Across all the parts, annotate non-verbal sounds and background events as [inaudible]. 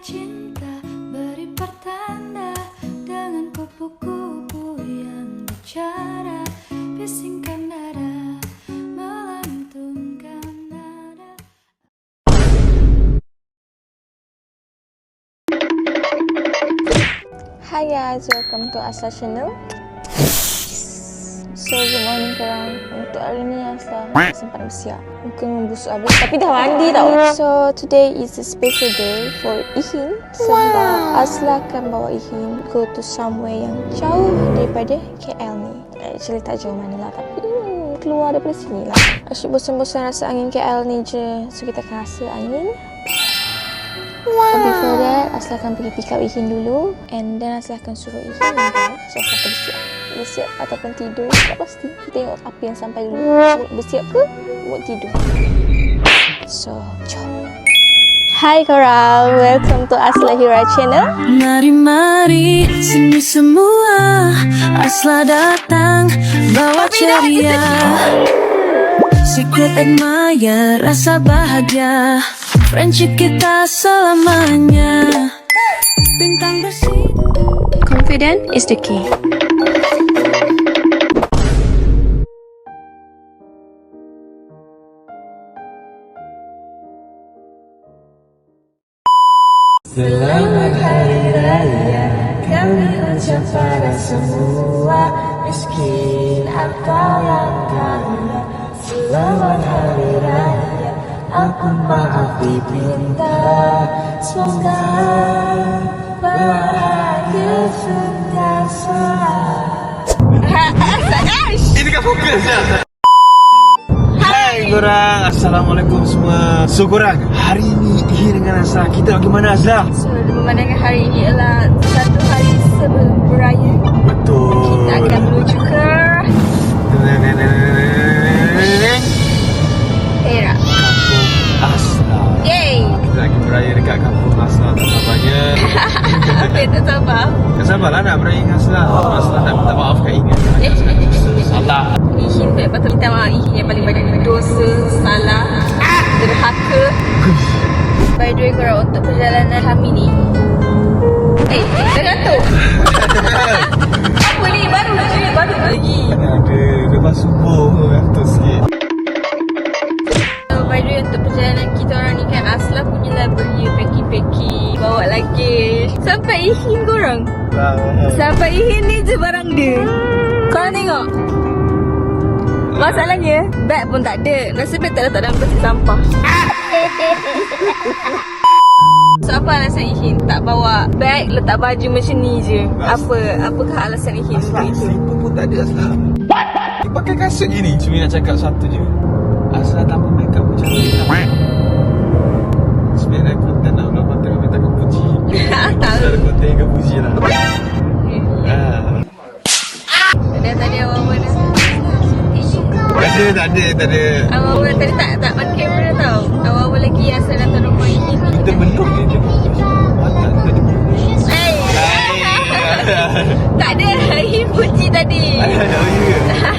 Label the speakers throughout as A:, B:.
A: cinta beri pertanda dengan kupu-kupu yang bicara bisingkan nada melantunkan nada
B: Hi guys, welcome to Asla Channel. So, good morning korang. Untuk hari ni Asla sempat bersiap. Muka membusuk habis tapi dah mandi tau. So, today is a special day for Ihin. Sebab Asla akan bawa Ihin go to somewhere yang jauh daripada KL ni. Actually tak jauh mana lah tapi hmm, keluar daripada sini lah. Asyik bosan-bosan rasa angin KL ni je. So, kita akan rasa angin. But before that, Asla akan pergi pick up Ihin dulu And then Asla akan suruh Ihin drive So Asla akan bersiap. Bersiap ataupun tidur. Tak pasti. Kita tengok apa yang sampai dulu. Mood bersiap ke? Mood tidur. So, jom. Hai korang, welcome to Asla Hira channel.
A: Mari-mari sini semua. Asla datang bawa ceria. Secret admire rasa bahagia Friendship kita selamanya. Bintang bersih.
B: Confident is the key.
C: Selamat Hari Raya. Kami ucap pada semua Miskin atau yang kaya. Selamat Hari Raya Aku maaf dipinta Semoga Bahagia sentiasa.
D: Ini kan fokus Hai korang Assalamualaikum semua. So korang Hari ni Ihi dengan Azlah Kita pergi mana Azlah?
B: So, memandangkan hari ini adalah Satu hari sebelum beraya
D: Betul.
B: Kita akan
D: beraya dekat kampung Azlah Tak sabarnya.
B: Apa [laughs] yang tak sabar?
D: Tak sabarlah nak beraya dengan Azlah Azlah nak minta maaf kat Ihi
B: Eh,
D: Salah.
B: Ihin tu patut minta maaf Ihin yang paling banyak dosa, salah, derhaka. By the way korang untuk perjalanan kami ni. Eh, dah [laughs] luggage Sampai Ihin korang Sampai Ihin ni je barang dia. Korang tengok. Masalahnya Bag pun tak ada. Nasib baik tak letak dalam plastik sampah. [laughs] So apa alasan Ihin tak bawa bag letak baju macam ni je? Apa apakah alasan Ihin untuk itu?
D: Selipar pun tak ada What? Dia pakai kasut je ni. Cuma nak cakap satu je. Azlah tanpa make up macam ni tak. Sebenarnya konten nak
B: Tahu.
D: Ada konten yang puji lah Ah.
B: Dah tadi awal-awal dah
D: Tak ada, tak ada, tak ada
B: Awal-awal tadi tak tak on camera tau Awal-awal lagi asal datang rumah Ihin ni
D: Kita belum ni dia tak ada
B: ada Ihin puji tadi.
D: Ada, ada, ya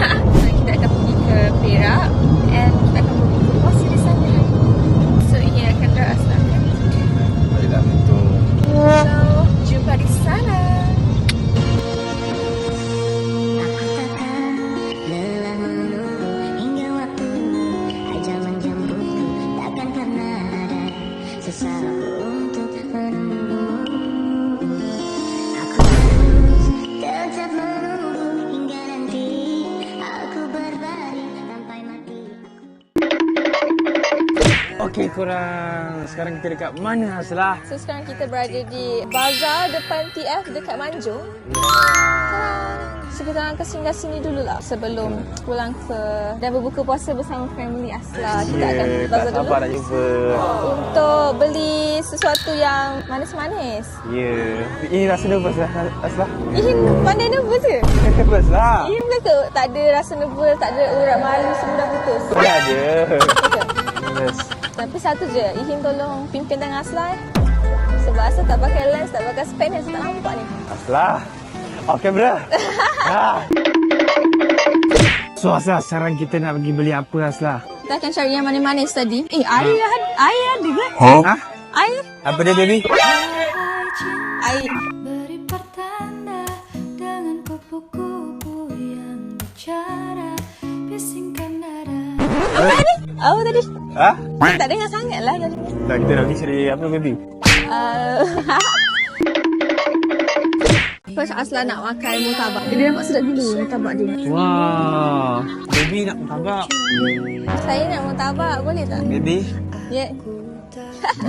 D: korang? Sekarang kita dekat mana Azlah?
B: So sekarang kita berada di Bazar depan TF dekat Manjung. So kita akan singgah sini dulu lah Sebelum pulang ke Dan berbuka puasa bersama family Asla. Kita akan
D: Yeah, tak
B: bazar dulu
D: nak jumpa.
B: Untuk beli sesuatu yang manis-manis.
D: Ya. Yeah. Ini rasa nervous lah Azlah
B: Ihin pandai nervous ke?
D: Nervous lah
B: boleh ke? Tak ada rasa nervous, tak ada urat malu semua dah putus.
D: Tak ada.
B: Betul? Tapi satu je, Ihin tolong pimpin tangan Asla eh Sebab Asla tak pakai lens, tak pakai pen, Asla tak nampak ni
D: Azlah Off camera ha. So Azlah sekarang kita nak pergi beli apa Azlah?
B: Kita akan cari yang manis-manis tadi Eh, air, ada, air ada ke?
D: Ha?
B: Air?
D: Apa dia baby?
B: Air.
A: Beri pertanda dengan kupu-kupu yang bicara Bisingkan nada
B: Apa tadi?
D: Ha?
B: Tak dengar sangat lah tadi.
D: Tak, kita nak pergi cari apa baby?
B: Uh, First Asla nak makan mutabak. Dia nampak sedap dulu mutabak dia.
D: Wah, baby nak tabak.
B: Saya nak mutabak, boleh tak?
D: Baby,
B: Ya.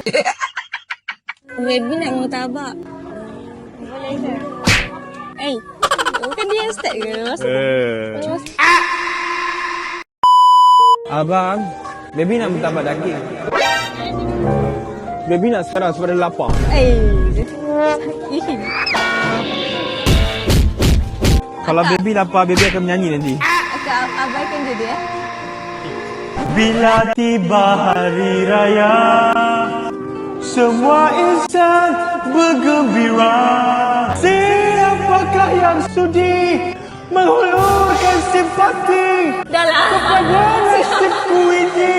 B: [laughs] Baby nak mutabak. Boleh ke? Eh, bukan dia yang start ke? Masa
D: Eh. Abang, baby nak bertambah daging. Baby nak sekarang sebab dia lapar.
B: Eh.
D: Kalau baby lapar, baby akan menyanyi nanti.
B: Aku abaikan je dia.
D: Bila tiba hari raya, semua insan bergembira. Siapakah yang sudi menghulurkan simpati
B: Dah lah.
D: kepada nasibku ini?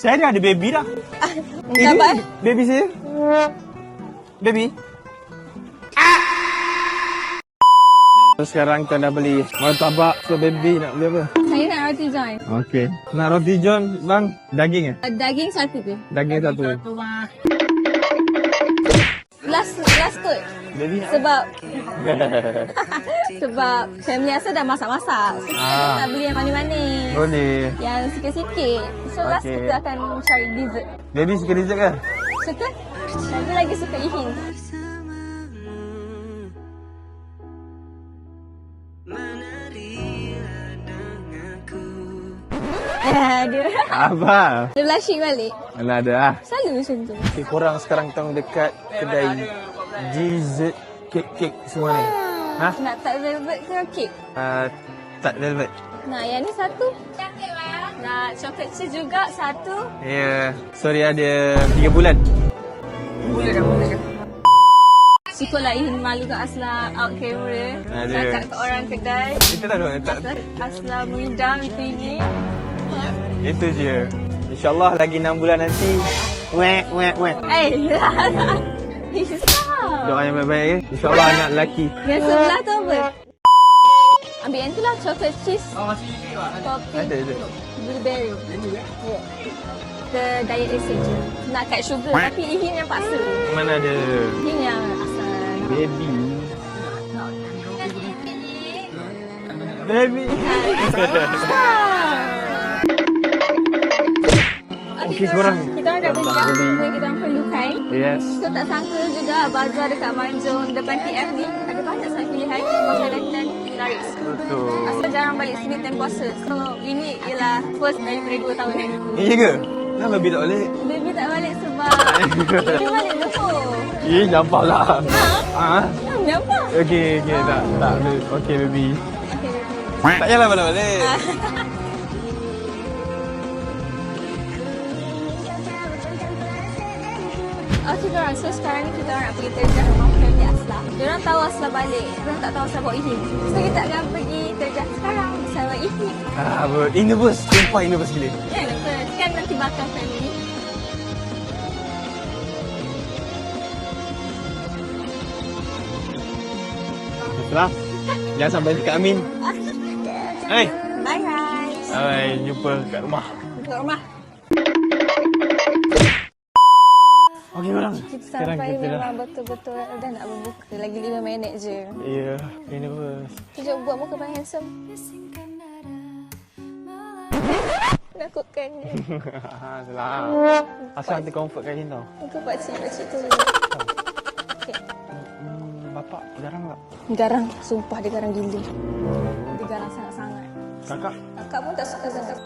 D: Saya dah ada baby dah.
B: Mutabak eh?
D: baby saya. Baby. Sekarang kita dah beli martabak so baby nak beli apa?
B: Saya nak roti john.
D: Okey. Nak roti john bang, daging eh?
B: Daging satu tu.
D: Daging satu.
B: Last Sebab [laughs] sebab family asal dah masak-masak. So, kita
D: Ah.
B: nak beli yang manis-manis.
D: Boleh.
B: Yang sikit-sikit. So last
D: Okey.
B: kita akan cari dessert.
D: Baby suka dessert ke?
B: Suka? Saya lagi suka ihin. Eh, dia
D: Apa?
B: dia blushing balik.
D: Mana ada ah.
B: Selalu macam tu.
D: Okay, korang sekarang tengok dekat kedai GZ kek-kek semua ni. Ha?
B: Nak tak velvet ke cake?
D: Uh, tak velvet.
B: Nak yang ni satu. Nak chocolate cheese juga satu.
D: Ya, yeah. sorry ada 3 bulan.
B: Syukurlah Ihin malu kat Asla out camera.
D: Ada.
B: Cakap ke orang kedai.
D: Itu tak ada tak.
B: Asla, Asla mengidam itu ini.
D: Itu je. InsyaAllah lagi 6 bulan nanti. Wek, wek, wek.
B: Eh, [laughs] Hisap.
D: Doa yang baik-baik ya. InsyaAllah anak lelaki.
B: Yang sebelah tu apa? Ambil yang tu lah chocolate cheese. Topping
D: Ada je.
B: blueberry. Yeah. The diet essential. Nak kat sugar tapi Ihin yang paksa.
D: Mana ada
B: Ihin yang asal.
D: baby. Baby. Okey, korang.
B: Kita dah beli apa yang kita orang perlukan.
D: Yes.
B: So tak sangka juga bazar dekat Manjung depan TF ni ada banyak sangat pilihan makanan dan laris.
D: Betul.
B: Asal jarang balik sini time puasa. So ini ialah first daripada 2 tahun ni.
D: Ya ke? Kenapa baby tak boleh?
B: Baby tak balik sebab [laughs] Baby balik dulu.
D: Eh, nampak lah. Ha?
B: Ya, nampak.
D: Okey, okey. Tak, tak. Okey, baby.
B: Okay, baby.
D: Tak payahlah balik-balik. [laughs]
B: Okay korang, so sekarang ni kita orang nak pergi terjah rumah family Asla. Diorang tahu Asla balik, diorang tak tahu Asla bawa Ihin. So kita akan pergi terjah sekarang bersama Ihin.
D: Ah, ber- ini nervous. Sumpah ini nervous gila.
B: Ya, betul. Kan nanti bakal family.
D: Setelah. Jangan sampai dekat Amin. Hai.
B: Bye guys.
D: Hai, jumpa kat rumah.
B: Ke rumah. Sampai memang betul-betul dah nak berbuka. Lagi 5 minit je.
D: Ya, ini nervous.
B: Tunjuk buat muka paling handsome. Menakutkannya.
D: Salah. [laughs] Asal nanti comfort kat sini tau.
B: Muka pakcik-pakcik tu. Okay.
D: Hmm, bapak jarang tak?
B: Garang. Sumpah dia garang gila. Dia garang sangat-sangat.
D: Kakak?
B: Kakak pun tak suka sangat.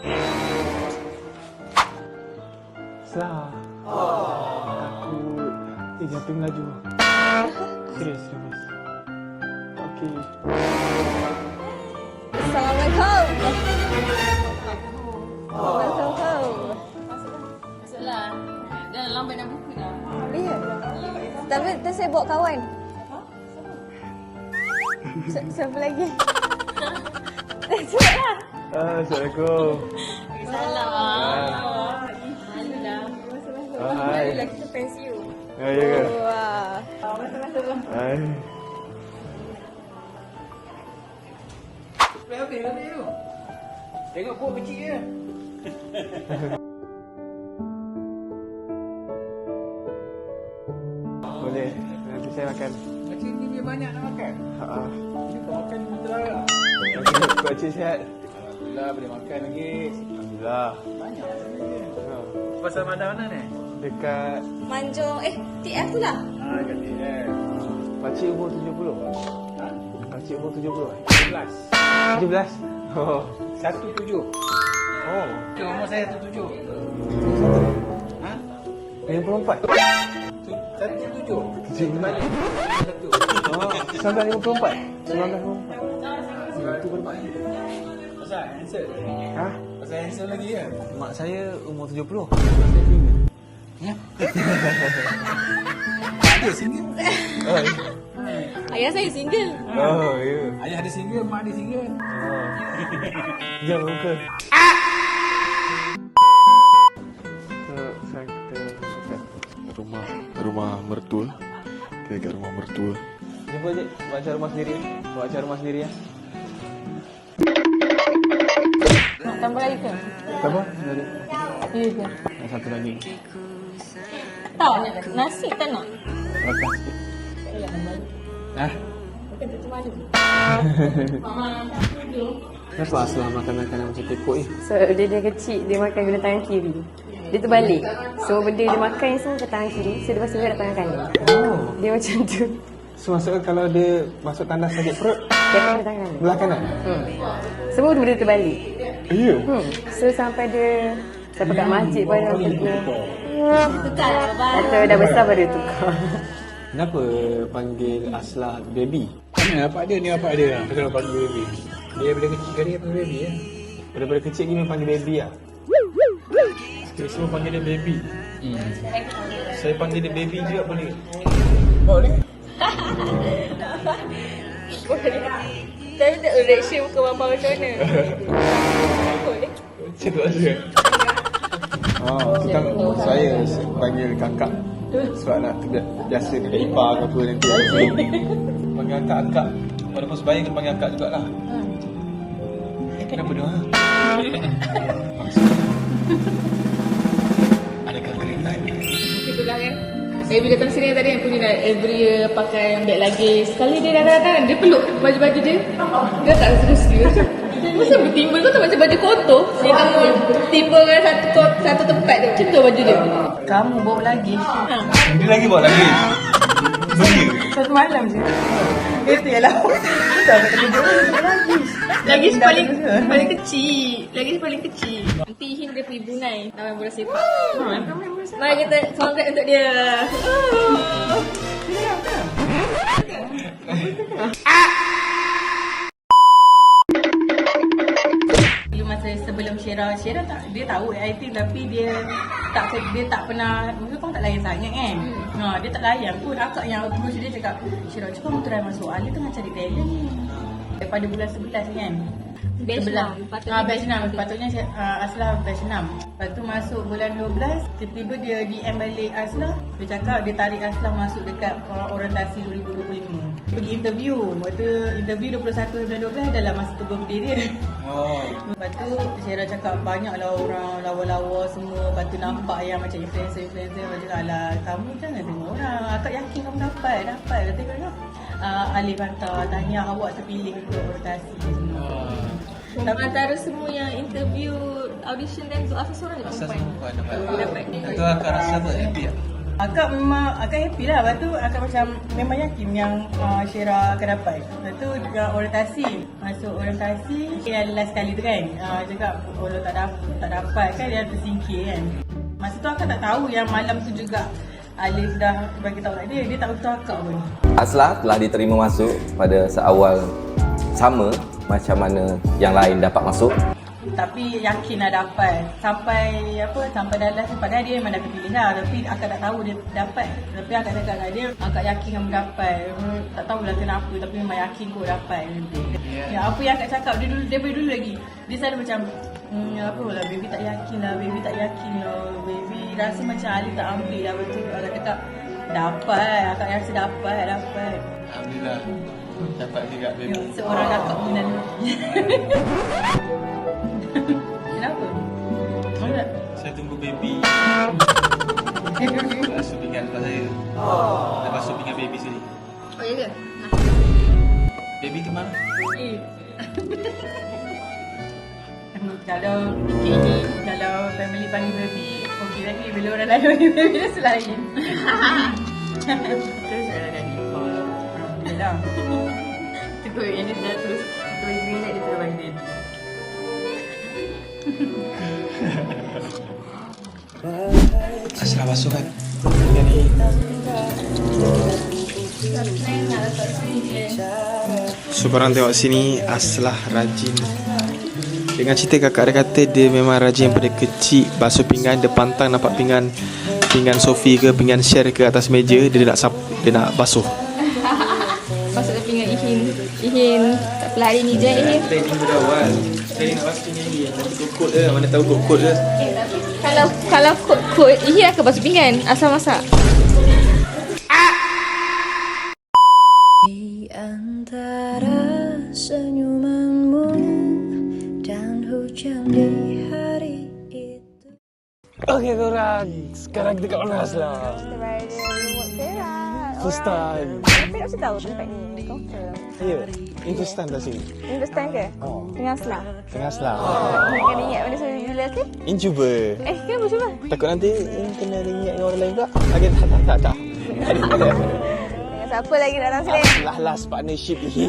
D: Salah. Takut. Eh, jantung laju. Serius, serius. Okey.
B: Assalamualaikum. Assalamualaikum.
E: Masuklah. Dah lambat nak buku dah.
B: Ya. Tapi tu saya bawa kawan. Si- Siapa lagi? Cepat lah.
D: Ah, Assalamualaikum.
E: Salam. Malu lah.
D: Ya, ya ke?
B: Wah.
D: Ay.
F: Tengok buat kecil je. [laughs]
D: Boleh. Nanti saya makan.
F: Kecil ni dia banyak nak makan.
D: Ha.
F: Dia kau makan. [laughs]
D: Kau cik sihat.
F: Alhamdulillah boleh makan lagi.
D: Alhamdulillah.
F: Banyak sebenarnya.
D: Ha.
F: Pasal mana mana ni?
D: Dekat
B: Manjung. Eh, TF tu lah.
F: Ah, kat sini eh.
D: Pakcik umur 70.
F: Ha?
D: Pakcik umur 70.
F: 11.
D: 17. Oh.
F: Satu tujuh.
D: Oh.
F: Itu umur saya tu tujuh. Ha?
D: 54.
F: Tu- Satu tujuh.
D: Kecil mana?
F: Satu.
D: Oh, 1954. 1954. Itu berapa?
F: Pasal handsome.
D: Ha?
F: Pasal handsome lagi ya.
D: Mak saya umur 70.
F: Ya. Ada single.
D: Oh,
B: Ayah saya single.
D: oh ya.
F: Ayah ada single, mak ada single.
D: Oh. Jangan kita masukkan rumah rumah mertua. Kita kat rumah mertua. Jumpa je, buat acara rumah sendiri. Buat acara rumah sendiri ya.
B: Nak tambah lagi ke?
D: Apa? Ada.
B: Ya ke?
D: Yang satu lagi.
B: Tak, nasi tak nak.
D: Lepas sikit. Ah, kenapa asal makan makanan macam tekuk ni?
G: So dia dia kecil dia makan guna tangan kiri. Dia terbalik. Semua benda dia makan yang semua ke tangan kiri. So lepas tu dia nak tangan kanan.
D: Oh.
G: Dia macam tu.
D: So maksudnya kalau dia masuk tandas sakit perut,
G: Dia akan tangan kanan.
D: belah kanan?
G: Hmm. Semua benda dia terbalik.
D: Ya.
G: Hmm. So sampai dia sampai kat masjid pun dia pergi.
B: Tukar lah, Abang.
G: Kata dah besar baru dia tukar.
D: Kenapa panggil Aslah baby?
F: Ni apa dia ni apa dia? Kita panggil baby. Dia bila kecil kali dia panggil baby ya.
D: Daripada kecil ni memang panggil baby lah.
F: Kita semua panggil dia baby.
D: Hmm. Saya panggil dia baby juga boleh.
F: Boleh.
B: Tapi tak reaction muka bapa macam mana? [laughs] Boleh.
D: Macam tu aja. Oh, kita, saya panggil kakak. Sebab nak biasa dekat ipar ke apa nanti. panggil kakak akak. Walaupun sebaya kena panggil akak jugalah. Kenapa dia? ha? Adakah kereta
E: Itulah kan. Saya bila datang sini tadi yang punya dah every year pakai bag lagi. Sekali dia datang-datang dia peluk baju-baju dia. Dia tak serius. Masa bertimbul tu tak macam baju kotor. Dia kamu tiba kan satu kot- satu tempat tu. Macam tu baju dia. Kamu bawa lagi. Ha.
D: Dia lagi bawa lagi. Beli.
E: Satu malam je. Itu ialah. Lagi paling paling kecil. Lagi paling kecil. Nanti Hin dia pergi Brunei nak main bola sepak. Mari kita soundtrack untuk dia. Dulu sebelum Syera, Syera tak dia tahu IT tapi dia tak dia tak pernah mungkin kau tak layan sangat kan. Ha, dia tak layan pun akak yang approach dia cakap, "Syera, cuba kamu try masuk. Ali tengah cari talent ni." Daripada bulan 11 kan.
B: Batch
E: Sebelah.
B: enam, patutnya
E: Ah, batch 6. Patutnya uh, Aslah batch 6. Lepas tu masuk bulan 12, tiba-tiba dia DM balik Aslah. Dia cakap dia tarik Aslah masuk dekat uh, orientasi 2025. Pergi interview. Lepas tu interview 21 bulan 12 adalah masa tu birthday dia.
D: Oh.
E: Lepas tu Syara cakap banyaklah orang lawa-lawa semua. Lepas tu nampak yang macam influencer-influencer macam cakap alah kamu jangan tengok orang. Akak yakin kamu dapat, dapat. Kata kan uh, Alif hantar tanya awak terpilih untuk rotasi semua.
B: Dalam antara semua yang interview audition dan tu asal seorang je perempuan. Dapat.
D: Itu akak rasa apa? Happy tak?
E: Akak memang akak happy lah. Lepas tu akak macam memang yakin yang uh, Syira akan dapat. Lepas tu juga orientasi. Masuk orientasi yang last kali tu kan. Uh, cakap kalau tak dapat, tak dapat kan dia tersingkir kan. Masa tu akak tak tahu yang malam tu juga Alif dah bagi tahu kat dia. Dia tak beritahu akak pun.
H: Aslah telah diterima masuk pada seawal sama macam mana yang lain dapat masuk.
E: Tapi yakin lah dapat. Sampai apa Sampai dah last Padahal dia memang dah terpilih lah. Tapi akak tak tahu dia dapat. Tapi akak cakap kat dia Akak yakin kamu dapat Hmm, Tak tahulah kenapa Tapi memang yakin kau dapat. Ya apa yang akak cakap Dia dulu Daripada dulu lagi. Dia selalu macam Hmm, apa lah, baby tak yakin lah, baby tak yakin lah. Baby rasa macam Ali tak ambil lah Lepas tu akak cakap Dapat, akak rasa dapat, dapat.
I: Alhamdulillah. Dapat juga baby.
E: Ya, seorang kakak mengenal [laughs] Kenapa? Tahu tak?
I: Saya tunggu baby. [laughs] Basuh pinggan tempat saya. Dah basuh pinggan baby sini.
B: Oh, ya ke?
I: Baby tu mana?
E: Eh. kalau KJ, kalau family panggil baby, okey lagi bila orang lain panggil baby dia selain. [laughs] terus orang dah ni. Alhamdulillah. Terus yang dia dah terus terus relax dia terus panggil.
I: Asal basuh kan? Pinggan ni. So korang tengok sini Aslah rajin Dengan cerita kakak dia kata Dia memang rajin pada kecil Basuh pinggan Dia pantang nampak pinggan Pinggan Sofi ke Pinggan share ke atas meja Dia nak sap, Dia nak basuh
B: Masuk ke pinggan Ihin. Ihin, tak pula hari ni je Ihin.
I: Training nak basuh pinggan ni Nanti kokot je Mana tahu kokot je
B: Kalau kalau kot-kot, Ihin akan basuh pinggan asal masak.
A: Di antara senyumanmu dan hujan di hari itu
D: Okey korang, sekarang kita kat mana Aslah?
B: Kita berada di Mok Perak.
D: First time.
B: Tapi mesti tahu tempat ni. Confirm.
D: Ya, ini time tak sini.
B: Understand ke?
D: Oh,
B: Tengah selah.
D: tengah Aslah.
B: Ni kena ingat benda saya bila ke?
D: Ini cuba.
B: Eh, kenapa cuba?
D: Takut nanti ini kena ringat dengan orang lain pula. Okey, tak, tak, tak, tak.
B: Dengan siapa lagi datang sini?
D: Lah last partnership ni.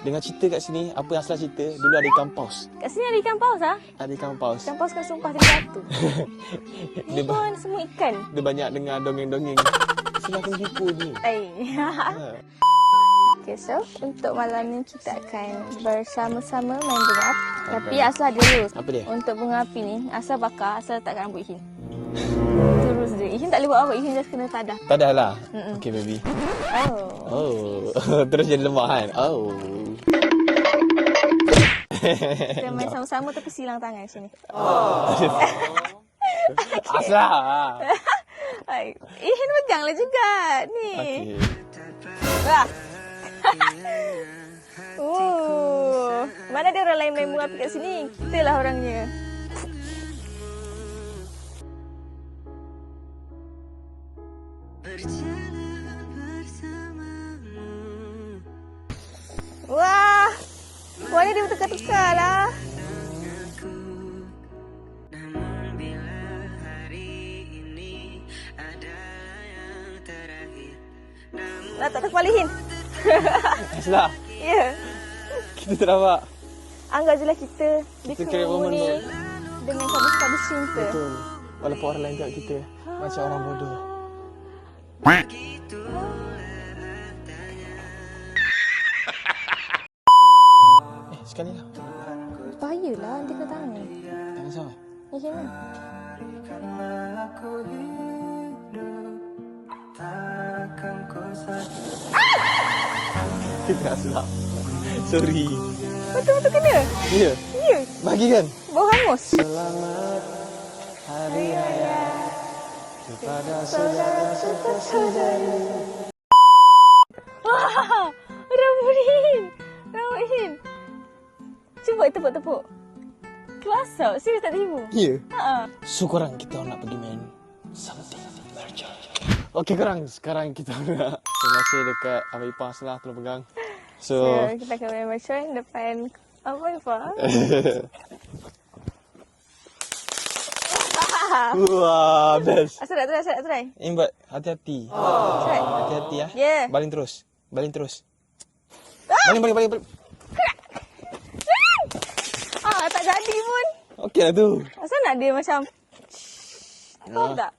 D: Dengar cerita kat sini, apa yang Aslah cerita, dulu ada ikan paus.
B: Kat sini ada ikan paus ah.
D: Ada ikan paus.
B: Ikan paus kan sumpah batu. [laughs]
D: Dia,
B: Ni
D: ba-
B: pun semua ikan.
D: dia banyak dengar dongeng-dongeng. Kena jumpa ni.
B: Eh. Okay, so untuk malam ni kita akan bersama-sama main bunga api. Tapi Aslah ada rules.
D: Apa dia?
B: Untuk bunga api ni, Aslah bakar, Aslah letakkan rambut Ihin. Rules dia. Ihin tak boleh buat apa, Ihin just kena tadah.
D: Tak dah lah.
B: Mm-mm.
D: Okey baby.
B: Oh.
D: Oh, [laughs] terus jadi lemah kan? Oh.
B: Kita main [laughs] sama-sama tapi silang tangan sini. [laughs]
D: Aslah.
B: Ay, Ihin peganglah juga. Ni.
D: Okey.
B: Wah. Oh, mana ada orang lain main bunga api kat sini? Kita lah orangnya. Wah, warna dia bertukar-tukar lah. Lah tak terkualihin. [laughs]
D: Aslah.
B: Ya.
D: Kita tak dapat.
B: Anggap je lah kita
D: Kita kira momen
B: dikerumuni
D: tu.
B: dengan kabus-kabus cinta.
D: Betul. Walaupun orang lain tengok kita macam orang bodoh. [laughs] Eh, sekali lah.
B: Bahayalah nanti kena tangan.
D: Tangan sama.
B: Ya kena.
D: Kita Aslah. Sorry.
B: Betul-betul kena.
D: Ya.
B: Ya.
D: Bagi kan?
B: Bau hangus.
D: Selamat Hari Raya kepada saudara saudari.
B: Wah, Ramuhin. Ramuhin. Cuba tepuk-tepuk. Kelasa. Serius tak tipu.
D: Ya.
B: Ha.
D: So korang kita nak pergi main something merchant. Okey korang, sekarang kita [laughs] nak terima kasih dekat Abang Ipah Aslah tolong pegang.
B: So,
D: So,
B: kita akan main macam depan apa apa? [laughs]
D: wah best.
B: Asal nak try, asal nak try.
D: Imbat, hati-hati.
B: Try.
D: Hati-hati ya.
B: Yeah.
D: Baling terus. Baling terus. Baling, baling, baling. baling.
B: Ah, tak jadi pun.
D: Okey lah tu.
B: Asal nak dia macam Faham tak?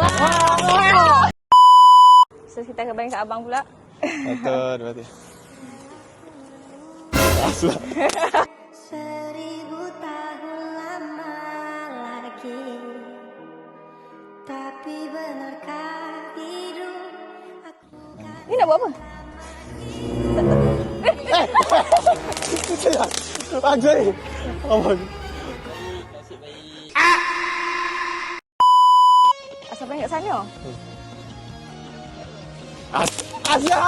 B: Wah. So kita akan kat abang pula.
D: Betul, betul.
J: Seribu tahun lama lagi Tapi benarkah hidup aku
B: Ni nak buat apa?
D: Ah, sorry. Abang. As Asya.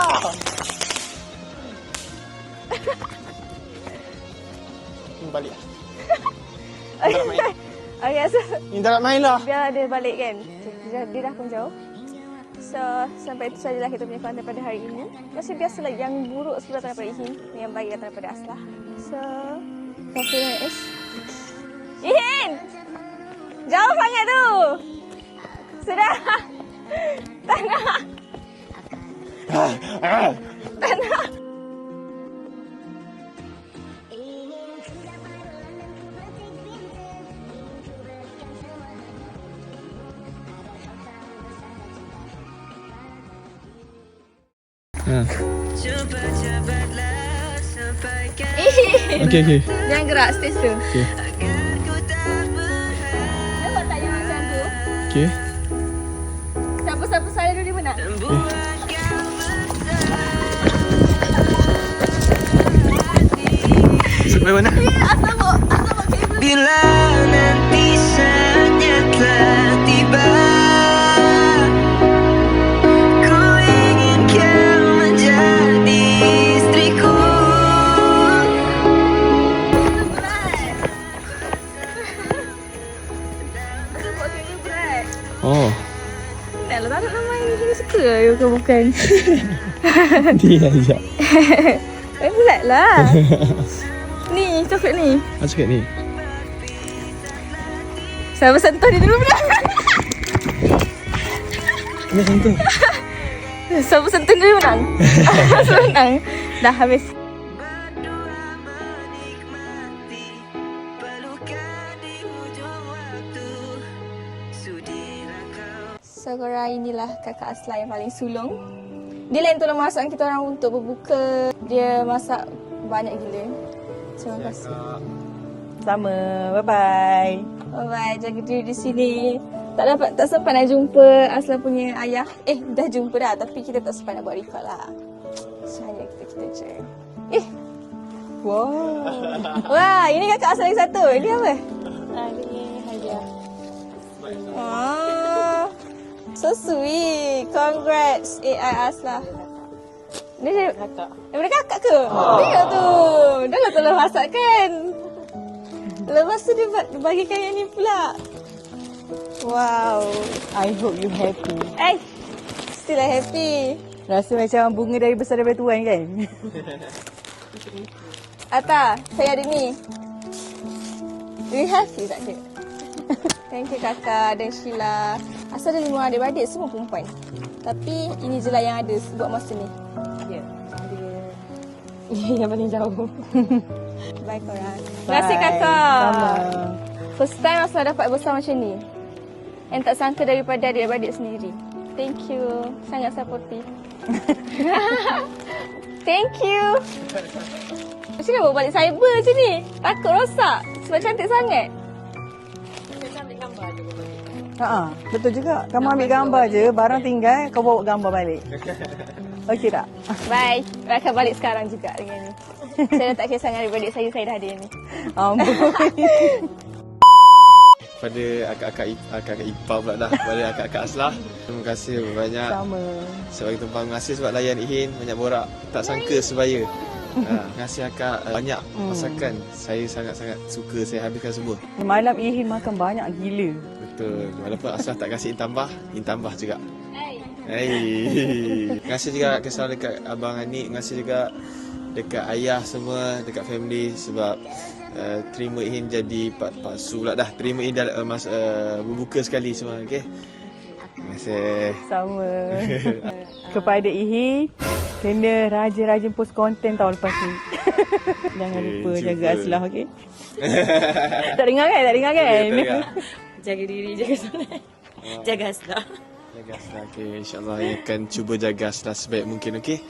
D: Ni balik. [laughs]
B: Okay, so
D: tak nak main lah.
B: biar dia balik kan. Dia, dia dah pun jauh. So, sampai itu sajalah kita punya konten pada hari ini. Macam biasalah, yang buruk semua datang daripada Ihin. Yang baik datang daripada Aslah. So, confident is... Ihin! Jauh sangat tu! Sudah! [laughs] Tak nak!
D: Okey okey.
B: Jangan gerak, stay still.
D: Okey.
B: Nampak tak yang macam tu?
D: Okey.
B: Siapa-siapa saya dulu dia menang.
D: Sampai mana?
B: Asal bawa, asal bawa kabel.
J: Bila nanti saatnya telah tiba Ku ingin kau menjadi istriku
B: Asal bawa kabel berat.
D: Oh.
B: Tak tak ada nama ini. Dia suka you ke bukan?
D: Dia aja.
B: Eh, berat lah. [laughs] [laughs] coklat ni.
D: Apa cakap ni?
B: Saya bersentuh dia dulu menang.
D: Ini sentuh. [laughs]
B: Saya bersentuh dia dulu menang. Saya [laughs] menang. Dah habis.
J: Berdua menikmati Pelukan di hujung waktu Sudilah kau
B: So korang inilah kakak Asla yang paling sulung. Dia lain tolong masak kita orang untuk berbuka. Dia masak banyak gila. Terima kasih.
K: Sama. Bye-bye.
B: Bye bye. Jaga diri di sini. Tak dapat tak sempat nak jumpa Asla punya ayah. Eh dah jumpa dah tapi kita tak sempat nak buat record lah. So hanya kita kita je. Eh. Wow. [laughs] Wah, ini kakak Asla yang satu. Ini apa? Ah, ini hadiah. Ah. So sweet. Congrats AI Asla. Dia dari kakak. Daripada kakak ke? Oh. Tengok tu. Dah lah tolong masak kan. Lepas tu dia ba- bagikan yang ni pula. Wow.
K: I hope you happy.
B: Eh, still lah happy.
K: Rasa macam bunga dari besar daripada Tuhan kan? [laughs]
B: Ata, saya ada ni. Really happy tak cik? [laughs] Thank you kakak dan Sheila. Asal ada lima adik-beradik semua perempuan. Tapi ini je lah yang ada buat masa ni.
K: Ya. [laughs]
B: yang paling jauh. [laughs] Bye korang. Terima kasih kakak.
K: Sama.
B: First time Asal dapat besar macam ni. Yang tak sangka daripada adik-beradik sendiri. Thank you. Sangat supportive. [laughs] Thank you. Macam mana bawa balik cyber macam ni? Takut rosak. Sebab cantik sangat.
K: Ha betul juga. Kamu ambil gambar je, barang tinggal, kau bawa gambar balik. [laughs] Okey tak?
B: Bye. Saya akan balik sekarang juga dengan ni. [laughs] saya dah tak kisah dengan adik-beradik saya. Saya dah ada ni.
K: Amboi. [laughs]
D: Pada akak-akak ip- akak-akak ipar pula dah. Pada akak-akak Aslah. Terima kasih banyak.
K: Sama.
D: Sebagai tumpang terima kasih sebab layan Ihin banyak borak. Tak sangka sebaya. ha, terima kasih akak uh, banyak masakan. Saya sangat-sangat suka saya habiskan semua.
K: Malam Ihin makan banyak gila.
D: Betul. Walaupun Aslah tak kasih in tambah, in tambah juga. Hey. Terima kasih juga kesal dekat Abang Anik. Terima kasih juga dekat ayah semua, dekat family sebab uh, terima Ihin jadi pak palsu pula dah. Terima Ihin dah uh, mas, uh, berbuka sekali semua. Okay. Terima kasih.
K: Sama. Kepada Ihi, kena rajin-rajin post konten tahun lepas ni. [laughs] Jangan
D: Okay,
K: lupa
D: jumpa.
K: jaga Aslah, okey? [laughs] tak dengar kan? Tak dengar kan?
D: Tak dengar.
K: Jaga diri, jaga solat. Jaga Aslah.
D: Jaga Aslah. Okay. InsyaAllah Ihin akan cuba jaga Aslah sebaik mungkin. Okay.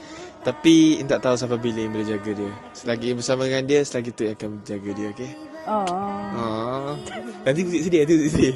D: Tapi tak tahu sampai bila Ihin boleh jaga dia. Selagi bersama dengan dia, selagi tu Ihin akan jaga dia. Okay.
K: Oh.
D: Ah. Nanti sedih, sedih, sedih.